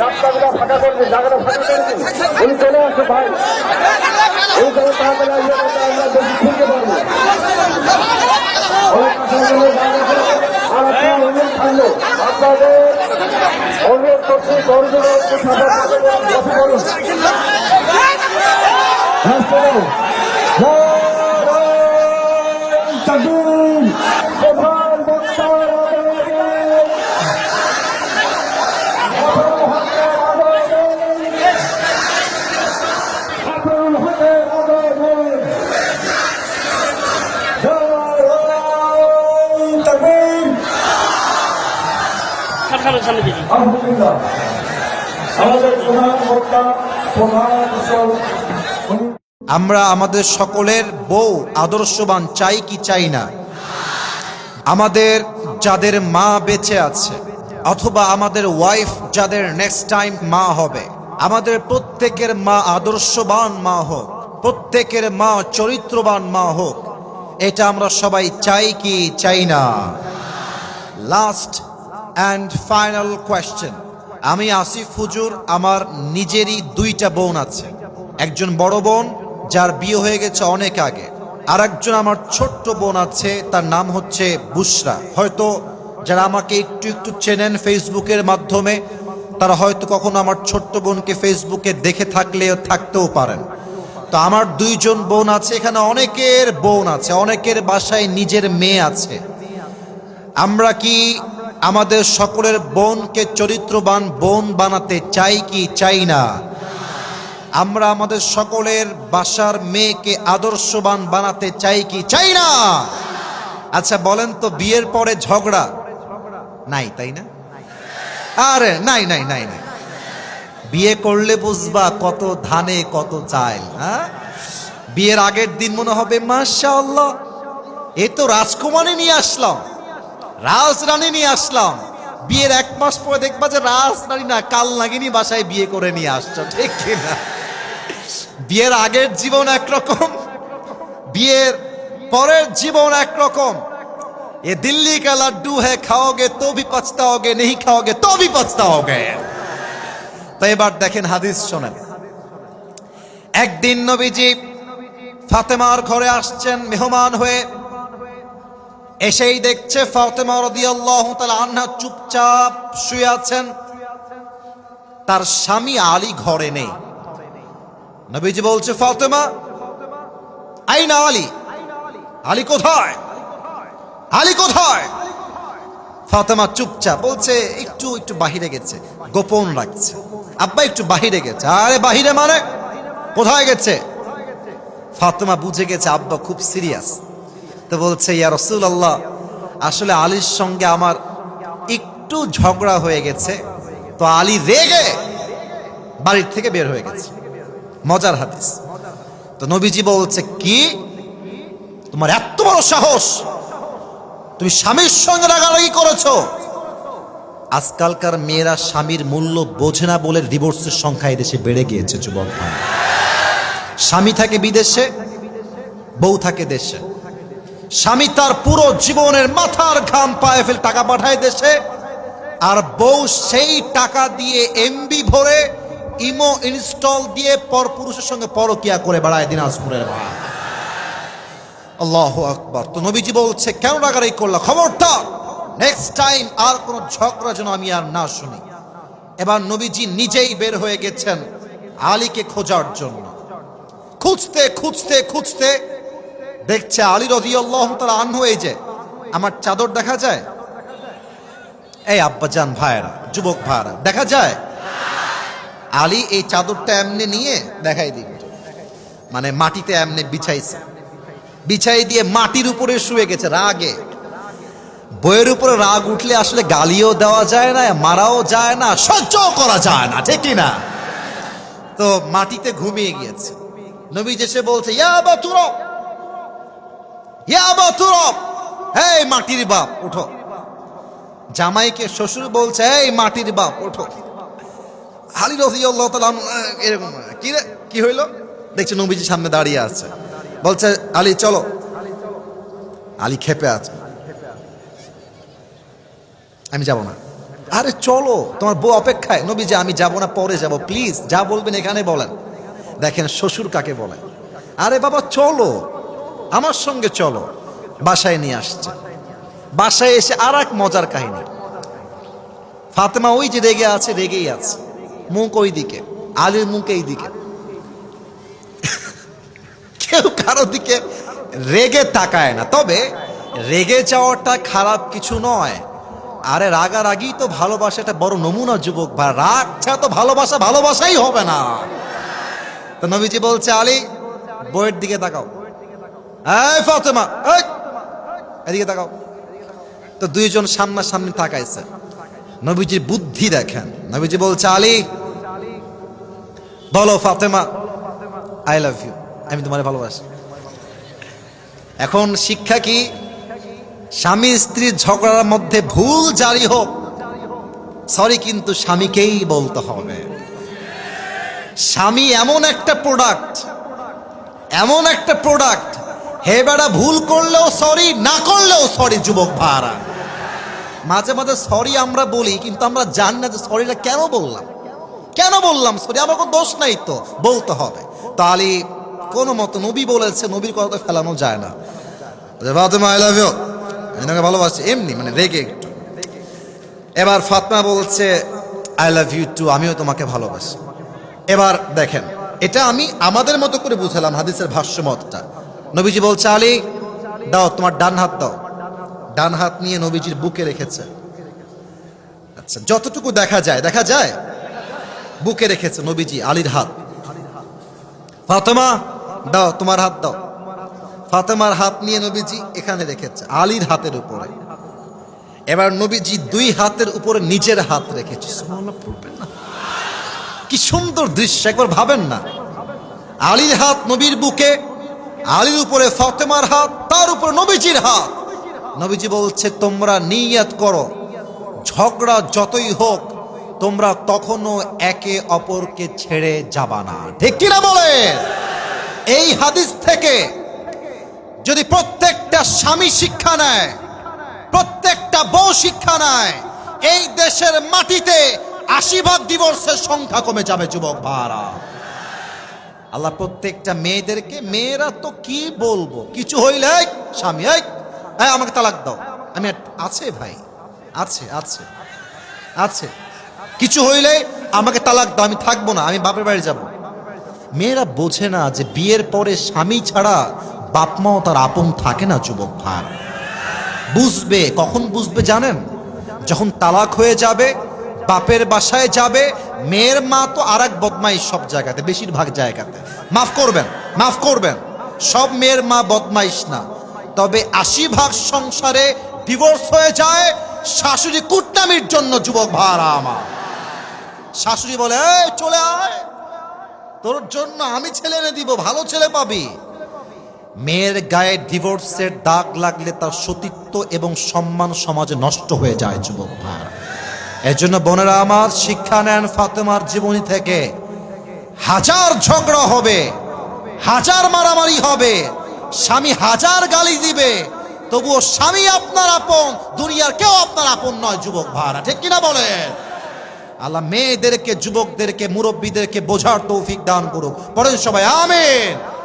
রাস্তাগুলো ফাঁকা করবে জায়গাটা ফাঁকা করবে উনি চলে আসো ভাই উনি চলে তাড়াতাড়ি অনুরোধ করছি গরজোরে আলহামদুলিল্লাহ আমাদের প্রধান বক্তা প্রধান আমরা আমাদের সকলের বউ আদর্শবান চাই কি চাই না? আমাদের যাদের মা বেঁচে আছে, অথবা আমাদের ওয়াইফ যাদের নেক্সট টাইম মা হবে, আমাদের প্রত্যেকের মা আদর্শবান মা হোক, প্রত্যেকের মা চরিত্রবান মা হোক, এটা আমরা সবাই চাই কি চাই না? লাস্ট অ্যান্ড ফাইনাল কোয়েশ্চেন আমি আসিফ হুজুর, আমার নিজেরই দুইটা বোন আছে। একজন বড় বোন যার বিয়ে হয়ে গেছে অনেক আগে। আর একজন আমার ছোট্ট বোন আছে, তার নাম হচ্ছে বুসরা। হয়তো যারা আমাকে একটু একটু চেনেন ফেসবুকের মাধ্যমে, তারা হয়তো কখনো আমার ছোট্ট বোনকে ফেসবুকে দেখে থাকলেও থাকতেও পারেন। তো আমার দুইজন বোন আছে, এখানে অনেকের বোন আছে, অনেকের বাসায় নিজের মেয়ে আছে। আমরা কি আমাদের সকলের বোনকে চরিত্রবান বোন বানাতে চাই কি চাই না? আমরা আমাদের সকলের বাসার মেয়েকে আদর্শবান বানাতে চাই কি? চাই না! আচ্ছা বলেন তো বিয়ের পরে ঝগড়া? নাই, তাই না? আরে, নাই নাই নাই নাই। বিয়ে করলে বুঝবা কত ধানে, কত চাল হ্যাঁ? বিয়ের আগের দিন মনে হবে, মাশাআল্লাহ এ তো রাজকুমারী নিয়ে আসলাম, রাজরানী নিয়ে আসলাম। বিয়ের এক মাস পরে দেখবা যে রাজরানী না, কাল নাগিনী বাসায় বিয়ে করে নিয়ে আসছো, ঠিক কিনা? বিয়ের আগের জীবন একরকম বিয়ের পরের জীবন একরকম ये दिल्ली का लड्डू है खाओगे तो भी पछताओगे नहीं खाओगे तो भी पछताओगे তো এবার দেখেন হাদিস শোনেন একদিন নবীজি ফাতেমার ঘরে আসছেন মেহমান হয়ে এসেই দেখছে ফাতেমা রাদিয়াল্লাহু তাআলা আনহা চুপচাপ শুয়ে আছেন তার স্বামী আলী ঘরে নেই নবীজি বলছে, ফাতেমা, আইনা আলী? আলী কোথায়? আলী কোথায়? ফাতেমা চুপচাপ বলছে, একটু একটু বাহিরে গেছে, গোপন রাখছে। আব্বা একটু বাহিরে গেছে। আরে বাহিরে মানে? কোথায় গেছে? ফাতেমা বুঝে গেছে, আব্বা খুব সিরিয়াস। তো বলছে, ইয়া রসুল আল্লাহ আসলে আলীর সঙ্গে আমার একটু ঝগড়া হয়ে গেছে, তো আলী রেগে বাড়ির থেকে বের হয়ে গেছে। মজার হাদিস। তো নবীজি বলছে, কি? তোমার এত বড় সাহস? তুমি স্বামীর সঙ্গে রাগারাগি করেছ? আজকালকার মেয়েরা স্বামীর মূল্য বোঝে না বলে ডিভোর্সের সংখ্যা এদেশে বেড়ে গিয়েছে, যুবক ভাই। স্বামী থাকে বিদেশে, বউ থাকে দেশে। স্বামী তার পুরো জীবনের মাথার ঘাম পায়ে ফেল টাকা পাঠায় দেশে, আর বউ সেই টাকা দিয়ে এমবি ভরে ইমো ইনস্টল দিয়ে পর পুরুষের সঙ্গে পরকিয়া করে বেড়ায় দিনাজপুরের ভাই আল্লাহ আকবার। তো নবীজি বলছে, কেন রাগারাই করলা? খবরদার। নেক্সট টাইম আর কোনো ঝগড়া যেন আমি আর না শুনি। এবার নবীজি নিজেই বের হয়ে গেছেন আলীকে খোঁজার জন্য। খুঁজতে খুঁজতে খুঁজতে দেখছে আলী রদি আল্লাহ তারা আন হয়ে যে আমার চাদর দেখা যায়? এই আব্বাজান ভাইরা যুবক ভাইরা দেখা যায়? আলী এই চাদরটা এমনি নিয়ে দেখাই দিন মানে মাটিতে এমনি বিছাইছে। বিছাই দিয়ে মাটির উপরে শুয়ে গেছে রাগে। বইয়ের উপরে রাগ উঠলে আসলে গালিও দেওয়া যায় না, মারাও যায় না সহ্য করা যায় না, ঠিক না তো মাটিতে ঘুমিয়ে গিয়েছে। নবী এসে বলছে মাটির বাপ উঠো জামাইকে শ্বশুর বলছে এই মাটির বাপ, ওঠো। হালি রসিয়াল্লাহ তালাম এরকম কি রে? কি হইল? দেখছে নবীজি সামনে দাঁড়িয়ে আছে। বলছে, আলী, চলো। আলী খেপে আছে। আমি যাব না। আরে, চলো। তোমার বউ অপেক্ষায়। নবী যে আমি যাব না, পরে যাব। প্লিজ, যা বলবেন এখানে বলেন। দেখেন, শ্বশুর কাকে বলেন আরে বাবা, চলো। আমার সঙ্গে চলো। বাসায় নিয়ে আসছে। বাসায় এসে আর এক মজার কাহিনী। ফাতেমা ওই যে রেগে আছে, রেগেই আছে। মুখ ওই দিকে আলীর মুখ এই দিকে কেউ কারও দিকে রেগে তাকায় না। তবে রেগে যাওয়াটা খারাপ কিছু নয়। আরে রাগা রাগারাগি তো ভালোবাসা একটা বড় নমুনা যুবক বা রাগ ছাড়া তো ভালোবাসা ভালোবাসাই হবে না। তো নবীজি বলছে, আলী, বইয়ের দিকে তাকাও। এই ফাতেমা এদিকে তাকাও। তো দুইজন সামনাসামনি তাকাইছে। নবীজির বুদ্ধি দেখেন। নবীজি বলছে, আলী, বলো ফাতেমা আই লাভ ইউ আমি তোমার ভালোবাসি। এখন শিক্ষা কি? স্বামী স্ত্রীর ঝগড়ার মধ্যে ভুল জারি হোক, সরি, কিন্তু স্বামীকেই বলতে হবে। স্বামী এমন একটা প্রোডাক্ট এমন একটা প্রোডাক্ট হে বেড়া ভুল করলেও সরি, না করলেও সরি, যুবক ভাড়া মাঝে মাঝে সরি আমরা বলি, কিন্তু আমরা জানি না যে সরিটা কেন বললাম। কেন বললাম সরি আমার কোনো দোষ নাই তো, বলতে হবে। তাহলে কোনো মতো নবী বলেছে, নবীর কথা তো ফেলানো যায় না। ফাতেমা আই লাভ ভালোবাসি। এমনি মানে রেগে একটু। এবার ফাতমা বলছে আই লাভ ইউ টু আমিও তোমাকে ভালোবাসি। এবার দেখেন, এটা আমি আমাদের মতো করে বুঝালাম হাদিসের ভাষ্যমতটা। নবীজি বলছে, আলী, দাও, তোমার ডান হাত দাও। ডান হাত নিয়ে নবীজির বুকে রেখেছে। আচ্ছা যতটুকু দেখা যায় দেখা যায়? বুকে রেখেছে নবীজি আলীর হাত। ফাতেমা, দাও, তোমার হাত দাও। ফাতেমার হাত নিয়ে নবীজি এখানে রেখেছে, আলীর হাতের উপরে। এবার নবীজি দুই হাতের উপরে নিজের হাত রেখেছে। কি সুন্দর দৃশ্য, একবার ভাবেন না। আলীর হাত নবীর বুকে, আলীর উপরে ফাতেমার হাত, তার উপরে নবীজির হাত। নবীজি বলছে তোমরা নিয়াত করো। ঝগড়া যতই হোক তোমরা তখনও একে অপরকে ছেড়ে যাবা না। ঠিক কিনা বলে এই হাদিস থেকে যদি প্রত্যেকটা স্বামী শিক্ষা নেয় প্রত্যেকটা বউ শিক্ষা নেয় এই দেশের মাটিতে আশি ভাগ ডিভোর্সের সংখ্যা কমে যাবে যুবক ভাড়া আল্লাহ প্রত্যেকটা মেয়েদেরকে মেয়েরা তো কি বলব? কিছু হইলে "এই, স্বামী এই, আমাকে তালাক দাও। আমি আছে ভাই। আছে আছে। আছে। কিছু হইলে আমাকে তালাক দাও আমি থাকব না আমি বাপের বাড়ি যাব। মেয়েরা বোঝে না যে বিয়ের পরে স্বামী ছাড়া বাপ মাও তার আপন থাকে না যুবক ভাই বুঝবে কখন বুঝবে জানেন? যখন তালাক হয়ে যাবে বাপের বাসায় যাবে মেয়ের মা তো আর এক বদমাইশ সব জায়গাতে বেশিরভাগ জায়গাতে। মাফ করবেন মাফ করবেন। সব মেয়ের মা বদমাইশ না। তবে আশি ভাগ সংসারে ডিভোর্স হয়ে যায় শাশুড়ি কুটনামির জন্য যুবক ভাড়া আমার। শাশুড়ি বলে "এই, চলে আয়। তোর জন্য আমি ছেলে এনে দিব ভালো ছেলে পাবি। মেয়ের গায়ে ডিভোর্সের দাগ লাগলে তার সতীত্ব এবং সম্মান সমাজে নষ্ট হয়ে যায় যুবক ভাইরা এর জন্য বোনেরা আমার শিক্ষা নেন ফাতেমার জীবনী থেকে। হাজার ঝগড়া হবে হাজার মারামারি হবে। স্বামী হাজার গালি দিবে, তবুও স্বামী আপনার আপন, দুনিয়ার কেউ আপনার আপন নয়, যুবক ভাড়া ঠিক কিনা বলে আল্লাহ মেয়েদেরকে, যুবকদেরকে, মুরব্বীদেরকে বোঝার তৌফিক দান করুক। পড়েন সবাই, আমেন।